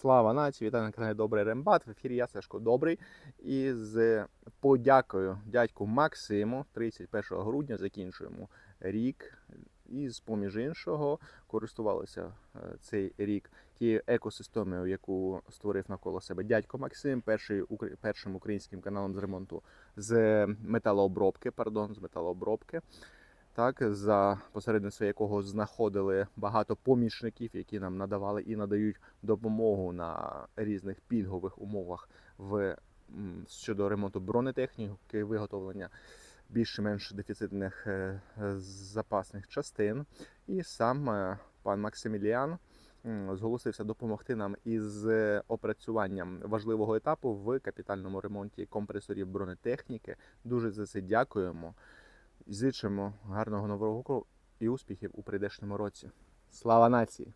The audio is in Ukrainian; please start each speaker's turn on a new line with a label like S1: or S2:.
S1: Слава нації, вітаю на каналі Добрий Рембат. В ефірі я Сашко Добрий. І з подякою дядьку Максиму 31 грудня закінчуємо рік. І з поміж іншого користувалися е, цей рік тією екосистемою, яку створив навколо себе дядько Максим, перший першим українським каналом з ремонту з металообробки, пардон, з металообробки. Так, за посередництво якого знаходили багато помічників, які нам надавали і надають допомогу на різних пільгових умовах в щодо ремонту бронетехніки, виготовлення більш-менш дефіцитних е, запасних частин. І сам е, пан Максиміліан зголосився допомогти нам із опрацюванням важливого етапу в капітальному ремонті компресорів бронетехніки. Дуже за це дякуємо. Зичимо гарного нового року і успіхів у прийдешньому році. Слава нації!